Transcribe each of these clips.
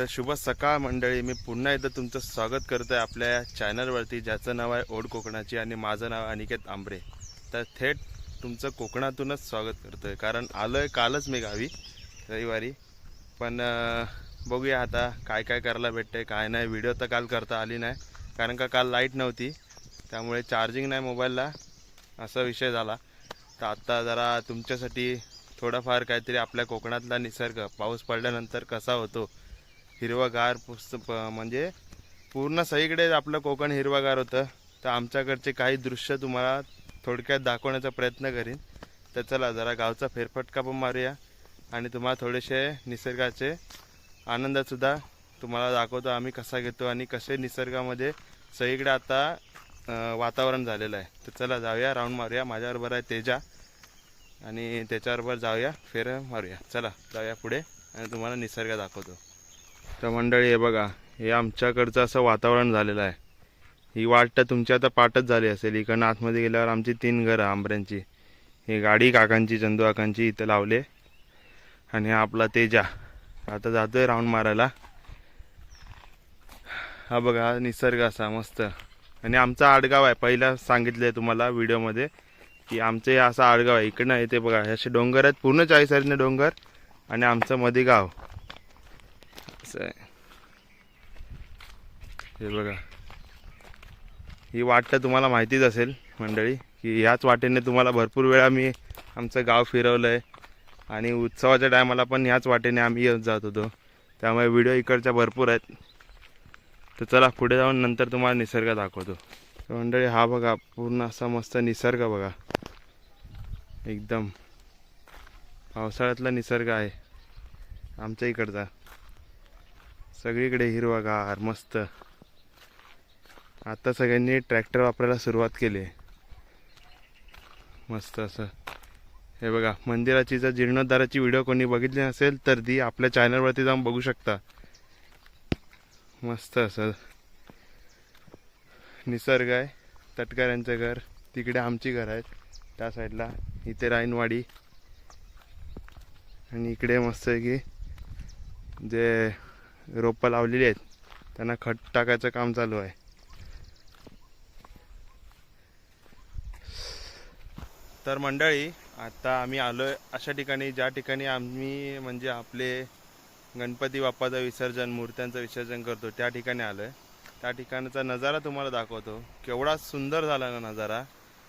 तर शुभ सकाळ मंडळी. मी पुन्हा एकदा तुमचं स्वागत करतो आहे आपल्या या चॅनलवरती ज्याचं नाव आहे ओढ कोकणाची आणि माझं नाव अनिकेत आंबरे. तर थेट तुमचं कोकणातूनच स्वागत करतो आहे कारण आलो आहे कालच मी गावी रविवारी. पण बघूया आता काय काय करायला भेटते काय नाही. व्हिडिओ तर काल करता आली नाही कारण का काल लाइट नव्हती. त्यामुळे चार्जिंग नाही मोबाईलला असा विषय झाला. तर आत्ता जरा तुमच्यासाठी थोडाफार काहीतरी आपल्या कोकणातला निसर्ग पाऊस पडल्यानंतर कसा होतो हिरवागार पुस्त म्हणजे पूर्ण सगळीकडे आपलं कोकण हिरवागार होतं. तर आमच्याकडचे काही दृश्य तुम्हाला थोडक्यात दाखवण्याचा प्रयत्न करीन. तर चला जरा गावचा फेरफटका पण मारूया. आणि तुम्हाला थोडेसे निसर्गाचे आनंदसुद्धा तुम्हाला दाखवतो आम्ही कसा घेतो आणि कसे निसर्गामध्ये सगळीकडे आता वातावरण झालेलं आहे. तर चला जाऊया राऊंड मारूया. माझ्याबरोबर आहे तेजा. आणि त्याच्याबरोबर जाऊया फेर मारूया. चला जाऊया पुढे. आणि तुम्हाला निसर्ग दाखवतो. तर मंडळी हे बघा हे आमच्याकडचं असं वातावरण झालेलं आहे. ही वाट तर तुमची आता पाठच झाली असेल. इकडनं आतमध्ये गेल्यावर आमची तीन घरं आंबऱ्यांची ही गाडी काकांची चंदू काकांची इथं लावले. आणि आपला तेजा. आता जातोय राऊंड मारायला. हा बघा निसर्ग असा मस्त. आणि आमचा आडगाव आहे. पहिला सांगितलं आहे तुम्हाला व्हिडिओमध्ये की आमचं हे असं आडगाव आहे. इकडनं येते बघा हे असे डोंगर आहेत. पूर्ण चाळीस डोंगर आणि आमचं मध्ये गाव असं आहे. हे बघा. ही वाट तर तुम्हाला माहितीच असेल मंडळी की ह्याच वाटेने तुम्हाला भरपूर वेळा मी आमचं गाव फिरवलं आहे आणि उत्सवाच्या टायमाला पण ह्याच वाटेने आम्ही येत जात होतो. त्यामुळे व्हिडिओ इकडच्या भरपूर आहेत. तर चला पुढे जाऊन नंतर तुम्हाला निसर्ग दाखवतो. तर मंडळी हा बघा पूर्ण असा मस्त निसर्ग बघा. एकदम. पावसाळ्यातला निसर्ग आहे. आमच्या इकडचा. सगळीकडे हिरवागार मस्त. आता सगळ्यांनी ट्रॅक्टर वापरायला सुरुवात केली. आहे मस्त असं. हे बघा मंदिराची जर जीर्णोद्धाराची व्हिडिओ कोणी बघितली नसेल तर ती आपल्या चॅनलवरती जाऊन बघू शकता. मस्त असं. निसर्ग आहे. तटकऱ्यांचं घर. तिकडे आमची घर आहेत. त्या साईडला. इथे राईनवाडी. आणि इकडे मस्त आहे की जे रोपं लावलेली आहेत. त्यांना खत टाकायचं काम चालू आहे. तर मंडळी आता आम्ही आलो आहे अशा ठिकाणी ज्या ठिकाणी आम्ही म्हणजे आपले गणपती बाप्पाचं विसर्जन मूर्त्यांचं विसर्जन करतो त्या ठिकाणी आलो आहे त्या ठिकाणचा नजारा तुम्हाला दाखवतो. केवढा सुंदर झाला ना नजारा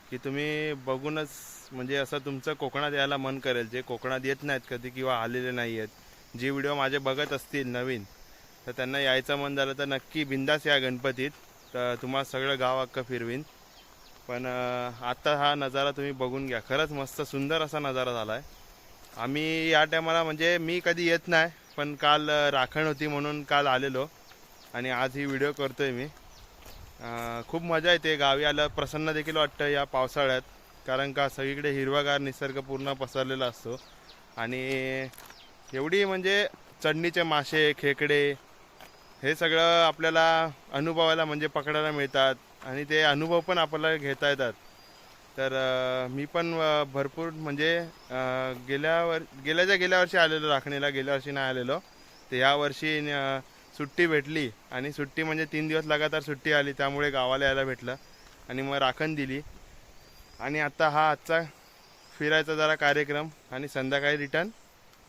की तुम्ही बघूनच म्हणजे असं तुमचं कोकणात यायला मन करेल. जे कोकणात येत नाहीत कधी किंवा आलेले नाही आहेत जे व्हिडिओ माझे बघत असतील नवीन तर त्यांना यायचं मन झालं तर नक्की बिंदास या गणपतीत. तर तुम्हाला सगळं गाव अख्खं फिरवीन. पण आत्ता आता हा नजारा तुम्ही बघून घ्या. खरंच मस्त सुंदर असा नजारा झाला आहे आम्ही या टायमाला म्हणजे मी कधी येत नाही पण काल राखण होती म्हणून काल आलेलो. आणि आज ही व्हिडिओ करतो आहे मी खूप मजा येते. गावी आलं प्रसन्न देखील वाटतं या पावसाळ्यात. कारण का सगळीकडे हिरवागार निसर्ग पूर्ण पसरलेला असतो. आणि एवढी म्हणजे चढणीचे मासे खेकडे हे सगळं आपल्याला अनुभवायला म्हणजे पकडायला मिळतात आणि ते अनुभव पण आपल्याला घेता येतात. तर मी पण भरपूर म्हणजे गेल्यावर गेल्या वर गेल्याच्या गेल्या वर्षी आलेलो राखणीला गेल्या वर्षी नाही आलेलो तर या वर्षी सुट्टी भेटली आणि सुट्टी म्हणजे तीन दिवस लगातार सुट्टी आली त्यामुळे गावाला यायला भेटलं आणि मग राखण दिली. आणि आता हा आजचा फिरायचा जरा कार्यक्रम आणि संध्याकाळी रिटर्न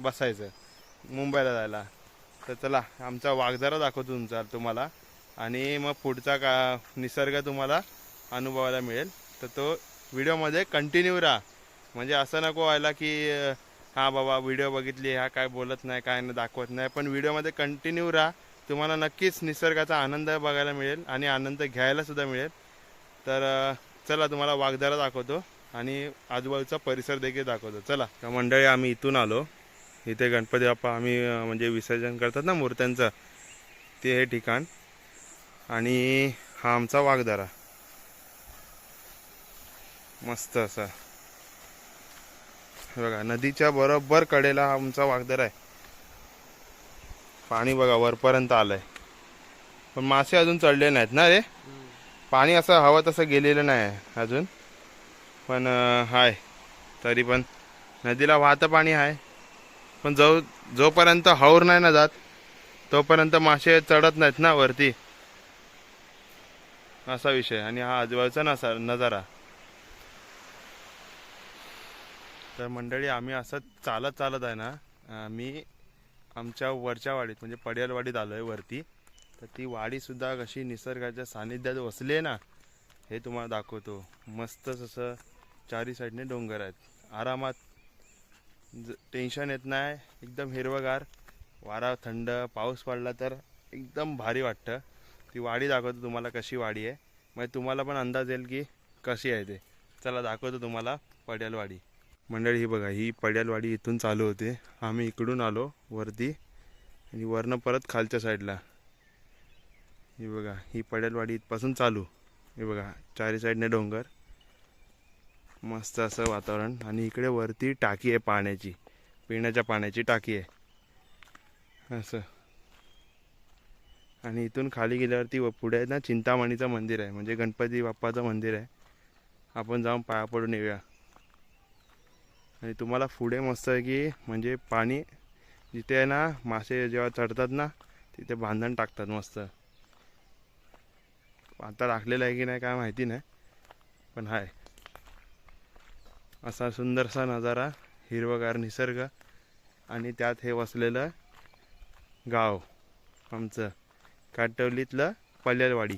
बसायचं मुंबईला जायला. तर चला आमचा वाघदारा दाखवतो तुमचा तुम्हाला. आणि मग पुढचा का निसर्ग तुम्हाला अनुभवायला मिळेल. तर तो व्हिडिओमध्ये कंटिन्यू राहा. म्हणजे असं नको व्हायला की हां हा बाबा व्हिडिओ बघितली हा काय बोलत नाही काय नाही दाखवत नाही. पण व्हिडिओमध्ये कंटिन्यू राहा. तुम्हाला नक्कीच निसर्गाचा आनंद बघायला मिळेल आणि आनंद घ्यायलासुद्धा मिळेल. तर चला तुम्हाला वाघदारा दाखवतो. आणि आजूबाजूचा परिसर देखील दाखवतो. चला मंडळी आम्ही इथून आलो. इथे गणपती बाप्पा आम्ही म्हणजे विसर्जन करतात ना मूर्त्यांचं ते हे ठिकाण. आणि हा आमचा वाघदारा. मस्त असा. बघा नदीच्या बरोबर कडेला हा आमचा वाघदारा आहे. पाणी बघा वरपर्यंत आलंय. पण मासे अजून चढले नाहीत ना रे? पाणी असं हवं तसं गेलेलं नाही आहे अजून. पण आहे तरी पण. नदीला वाहतं पाणी आहे पण जो जोपर्यंत हौर नाही ना जात तोपर्यंत मासे चढत नाहीत ना वरती. असा विषय. आणि हा आजूबाजूचा नसा नजारा. तर मंडळी आम्ही असं चालत चालत आहे ना मी आमच्या वरच्या वाडीत म्हणजे पडियालवाडीत आलो आहे वरती. तर ती वाडीसुद्धा कशी निसर्गाच्या सानिध्यात वसली आहे ना हे तुम्हाला दाखवतो. मस्तच असं चारी साईडने डोंगर आहेत. आरामात टेन्शन येत नाही. एकदम हिरवगार. वारा थंड पाऊस पडला तर एकदम भारी वाटतं. ती वाडी दाखवतो तुम्हाला कशी वाडी आहे. मग तुम्हाला पण अंदाज येईल की कशी आहे ते. चला दाखवतो तुम्हाला पड्यालवाडी. मंडळी ही बघा ही पड्यालवाडी इथून चालू होते. आम्ही इकडून आलो वरती आणि वरनं परत खालच्या साईडला. ही बघा ही पड्यालवाडी इथपासून चालू. हे बघा चारी साईडने डोंगर. मस्त असं वातावरण. आणि इकडे वरती टाकी आहे पाण्याची. पिण्याच्या पाण्याची टाकी आहे. असं. आणि इथून खाली गेल्यावरती व पुढे आहे ना चिंतामणीचं मंदिर आहे. म्हणजे गणपती बाप्पाचं मंदिर आहे. आपण जाऊन पाया पडून येऊया. आणि तुम्हाला पुढे मस्त आहे की म्हणजे पाणी जिथे आहे ना मासे जेव्हा चढतात ना तिथे बांधण टाकतात मस्त. आता राखलेलं आहे की नाही काय माहिती नाही. पण आहे असा सुंदरसा नजारा हिरवगार निसर्ग आणि त्यात हे वसलेलं गाव आमचं काटवलीतलं पल्यालवाडी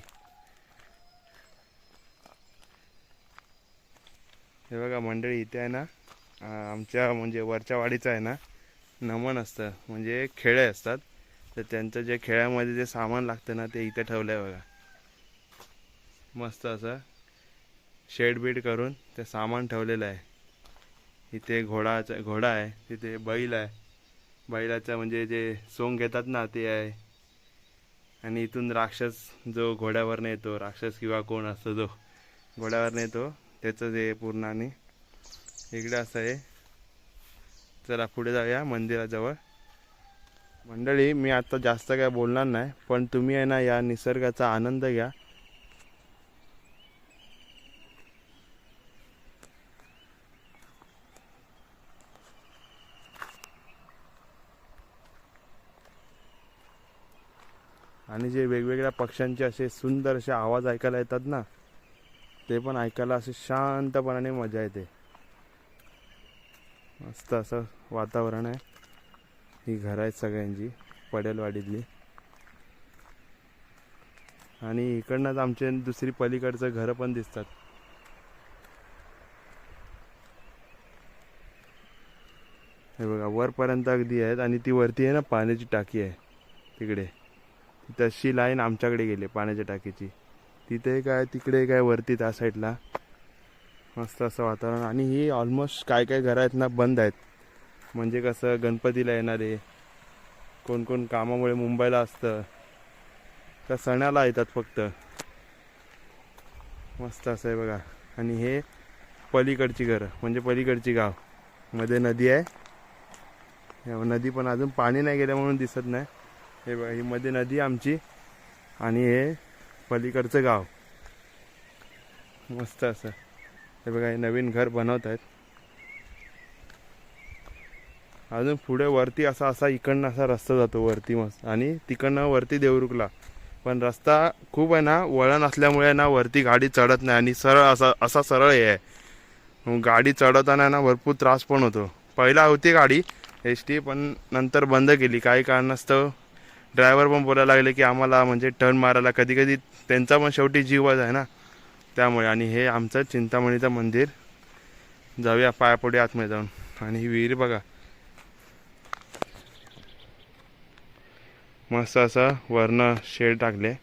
हे बघा मंडळी इथे आहे ना आमच्या म्हणजे वरच्या वाडीचं आहे ना नमन असतं. म्हणजे खेळे असतात. तर त्यांचं जे खेळामध्ये जे सामान लागतं ना ते इथे ठेवलं आहे बघा. मस्त असं शेड बीड करून ते सामान ठेवलेलं आहे. इथे घोडाचा घोडा आहे तिथे बैल आहे. बैलाचं म्हणजे जे सोंग घेतात ना ते आहे. आणि इथून राक्षस जो घोड्यावर येतो राक्षस किंवा कोण असतो जो घोड्यावर येतो त्याचं जे पूर्ण आणि इकडे असं आहे. चला पुढे जाऊया मंदिराजवळ. मंडळी मी आता जास्त काय बोलणार नाही पण तुम्ही आहे ना या निसर्गाचा आनंद घ्या. आणि जे वेगवेगळ्या पक्ष्यांचे असे सुंदर असे आवाज ऐकायला येतात ना ते पण ऐकायला असे शांतपणाने मजा येते. मस्त असं वातावरण आहे. ही घरं आहेत सगळ्यांची पडेलवाडीतली. आणि इकडनंच आमचे दुसरी पलीकडचं घरं पण दिसतात. हे बघा वरपर्यंत अगदी आहेत आणि ती वरती आहे ना पाण्याची टाकी आहे तिकडे. तशी लाईन आमच्याकडे गेली पाण्याच्या टाकीची. तिथे काय तिकडे काय वरती त्या साईडला. मस्त असं वातावरण. आणि ही ऑलमोस्ट काय काय घरं आहेत ना बंद आहेत. म्हणजे कसं गणपतीला येणारे कोण कोण कामामुळे मुंबईला असतं. का सणाला येतात फक्त. मस्त असं आहे बघा. आणि हे पलीकडची घरं म्हणजे पलीकडची गाव. मध्ये नदी आहे. नदी पण अजून पाणी नाही गेलं म्हणून दिसत नाही. हे बघा ही मध्ये नदी आमची. आणि हे पलीकडचं गाव. मस्त असं. हे बघा हे नवीन घर बनवत आहेत अजून पुढे वरती असा असा इकडनं असा रस्ता जातो वरती मस्त. आणि तिकडनं वरती देवरुखला. पण रस्ता खूप आहे ना वळण असल्यामुळे ना वरती गाडी चढत नाही. आणि सरळ असा असा सरळ हे आहे. गाडी चढवताना ना भरपूर त्रास पण होतो. पहिला होती गाडी एस टी पण नंतर बंद केली. काही कारणास्तव ड्रायव्हर पण बोलायला लागले की आम्हाला म्हणजे टर्न मारायला. कधी कधी त्यांचा पण शेवटी जीवच आहे ना. त्यामुळे आणि हे आमचं चिंतामणीचं मंदिर. जाऊया पायापुढे आतमध्ये जाऊन. आणि ही विहीर बघा. मस्त असं वरनं शेड टाकले.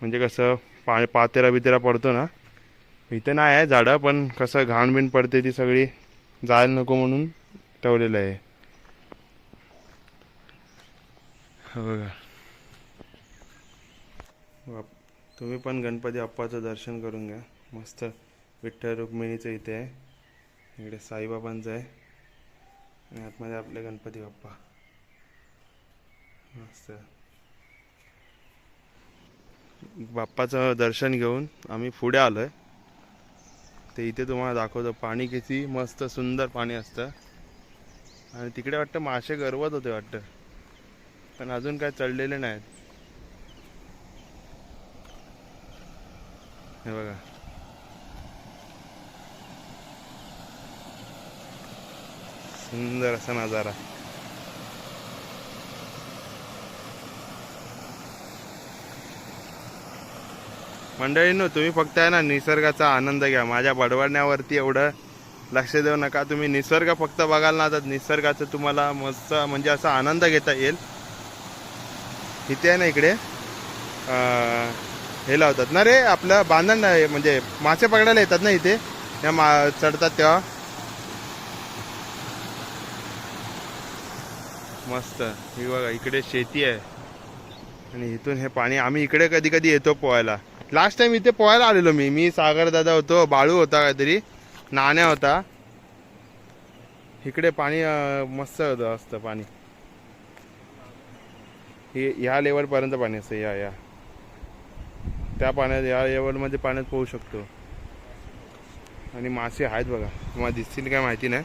म्हणजे कसं पा पातेरा बितेरा पडतो ना. इथे नाही आहे झाडं पण कसं घाण बिण पडते ती सगळी. जायला नको म्हणून ठेवलेलं आहे हा बघा तुम्ही पण गणपती बाप्पाचं दर्शन करून घ्या. मस्त विठ्ठल रुक्मिणीचं इथे आहे. इकडे साईबाबांचं आहे. आणि आतमध्ये आपले गणपती बाप्पा. मस्त. बाप्पाचं दर्शन घेऊन आम्ही पुढे आलो आहे ते इथे तुम्हाला दाखवतो. पाणी किती मस्त सुंदर पाणी असतं. आणि तिकडे वाटतं मासे गरवत होते वाटतं. पण अजून काय चढलेले नाहीत. हे बघा. सुंदर असा नजारा. मंडळींनो तुम्ही फक्त आहे ना निसर्गाचा आनंद घ्या. माझ्या बडवडण्यावरती एवढं लक्ष देऊ नका. तुम्ही निसर्ग फक्त बघाल ना तर निसर्गाचं तुम्हाला मस्त म्हणजे असा आनंद घेता येईल. इथे आहे ना इकडे. हे लावतात ना रे आपलं बांधण म्हणजे मासे पकडायला येतात ना इथे. या मा चढतात तेव्हा. मस्त. ही बघा इकडे शेती आहे. आणि इथून हे पाणी आम्ही इकडे कधी कधी येतो पोहायला. लास्ट टाइम इथे पोहायला आलेलो मी. मी सागर दादा होतो बाळू होता काहीतरी नाण्या होता. इकडे पाणी मस्त होतं असतं पाणी. हे ह्या लेवलपर्यंत पाणी असतं या या. त्या पाण्यात या लेवलमध्ये पाण्यात पोहू शकतो. आणि मासे आहेत बघा. तुम्हाला दिसतील काय माहिती नाही.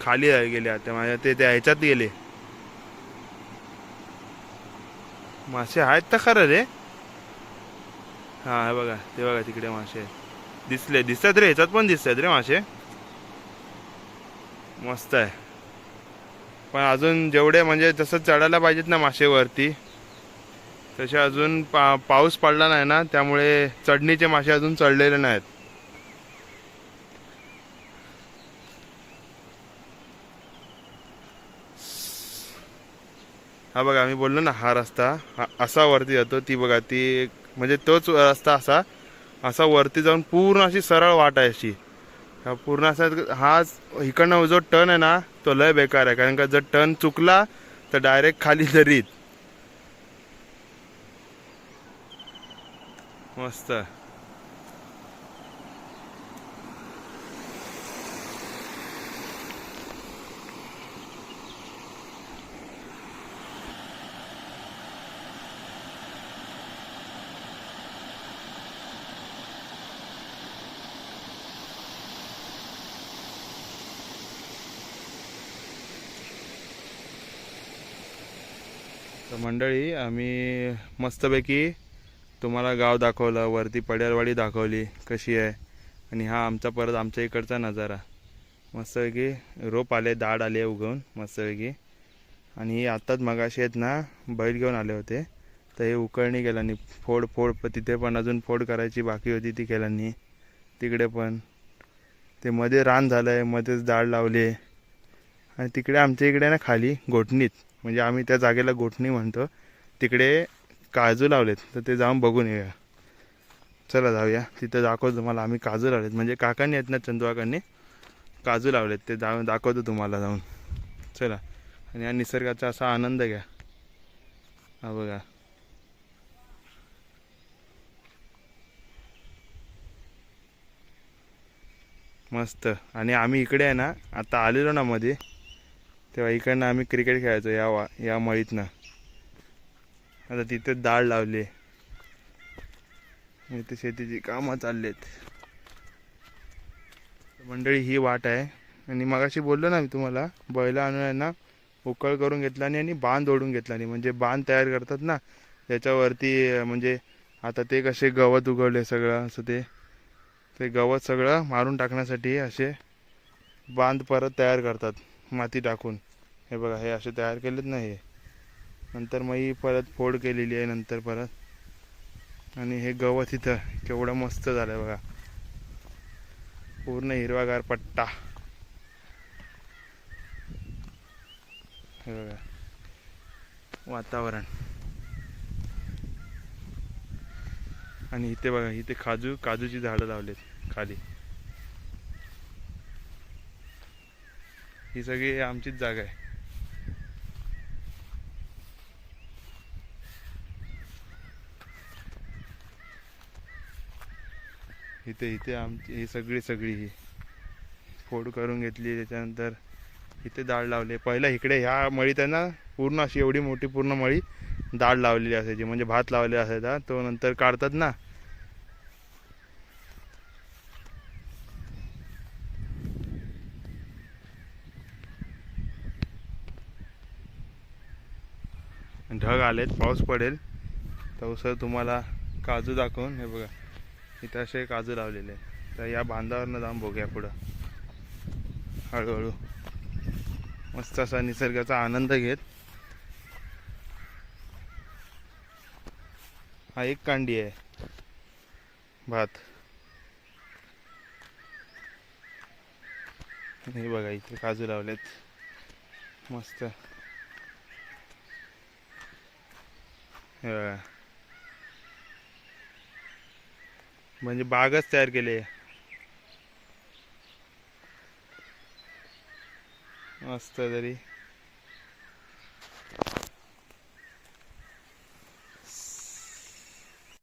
खाली गेले आता. माझ्या ते त्या ह्याच्यात गेले. मासे आहेत तर खरं रे. हा बघा. ते बघा तिकडे मासे. दिसले दिसतात रे. ह्याच्यात पण दिसतात रे मासे. मस्त आहे. पण अजून जेवढे म्हणजे जसं चढायला पाहिजेत ना मासेवरती तसे अजून पा पाऊस पडला नाही ना त्यामुळे चढणीचे मासे अजून चढलेले नाहीत. हा बघा आम्ही बोललो ना हा रस्ता हा असा वरती जातो ती बघा ती म्हणजे तोच रस्ता असा असा वरती जाऊन पूर्ण अशी सरळ वाट आहे अशी. हा पूर्ण असा हा इकडनं जो टर्न आहे ना तो लय बेकार आहे. कारण का जर टर्न चुकला तर डायरेक्ट खाली दरीत. मस्त. मंडळी आम्ही मस्तपैकी तुम्हाला गाव दाखवलं वरती पड्यारवाडी दाखवली कशी आहे. आणि हा आमचा परत आमच्या इकडचा नजारा. मस्तपैकी रोप आले दाड आले उगवून मस्तपैकी. आणि आत्ताच मगाशी आहेत ना बैल घेऊन आले होते. तर हे उकळणी केल्यानी फोड फोड प- तिथे पण अजून फोड करायची बाकी होती ती केल्यानी तिकडे पण. ते मध्ये रान झालं आहे मध्येच दाड लावले. आणि तिकडे आमच्या इकडे ना खाली घोटणीत. म्हणजे आम्ही त्या जागेला गोठणी म्हणतो. तिकडे काजू लावलेत तर ते जाऊन बघून येऊया. चला जाऊया. तिथं दाखवतो तुम्हाला आम्ही काजू लावलेत. म्हणजे काकांनी आहेत ना चंदुवाकांनी काजू लावलेत. ते जाऊन दाखवतो तुम्हाला जाऊन. चला. आणि या निसर्गाचा असा आनंद घ्या. हा बघा. मस्त. आणि आम्ही इकडे आहे ना आता आलेलो ना मध्ये तेव्हा इकडनं आम्ही क्रिकेट खेळायचो या वा या मळीतनं. आता तिथे दाळ लावली इथे शेतीची कामं चाललेत मंडळी ही वाट आहे. आणि मगाशी बोललो ना मी तुम्हाला बैला आणून आहे ना उकळ करून घेतला आणि आणि बांध ओढून घेतला आणि म्हणजे बांध तयार करतात ना त्याच्यावरती म्हणजे आता ते कसे गवत उगवले सगळं असं ते ते गवत सगळं मारून टाकण्यासाठी असे बांध परत तयार करतात माती टाकून. हे बघा हे असे तयार केलेत नाही हे. नंतर मग ही परत फोड केलेली आहे नंतर परत. आणि हे गवत इथं केवढं मस्त झालं बघा. पूर्ण हिरवागार पट्टा. हे बघा वातावरण. आणि इथे बघा इथे काजू काजूची झाडं लावलेत खाली. ही सगळी आमचीच जागा आहे. इथे इथे आमची ही सगळी सगळी ही. फोड करून घेतली त्याच्यानंतर इथे दाळ लावले. पहिला इकडे ह्या मळीत आहे ना पूर्ण अशी एवढी मोठी पूर्ण मळी दाळ लावलेली असायची. म्हणजे भात लावलेला असायचा तो नंतर काढतात ना. ढग आलेत पाऊस पडेल. तर तुम्हाला काजू दाखवून हे बघा. इथं असे काजू लावलेले तर या बांधावरनं जाऊन बघूया पुढं. हळूहळू. मस्त असा निसर्गाचा आनंद घेत. हा एक कांडी आहे. भात. हे बघा इथे काजू लावलेत. मस्त. हे बघा. म्हणजे बागच तयार केली आहे. मस्त तरी.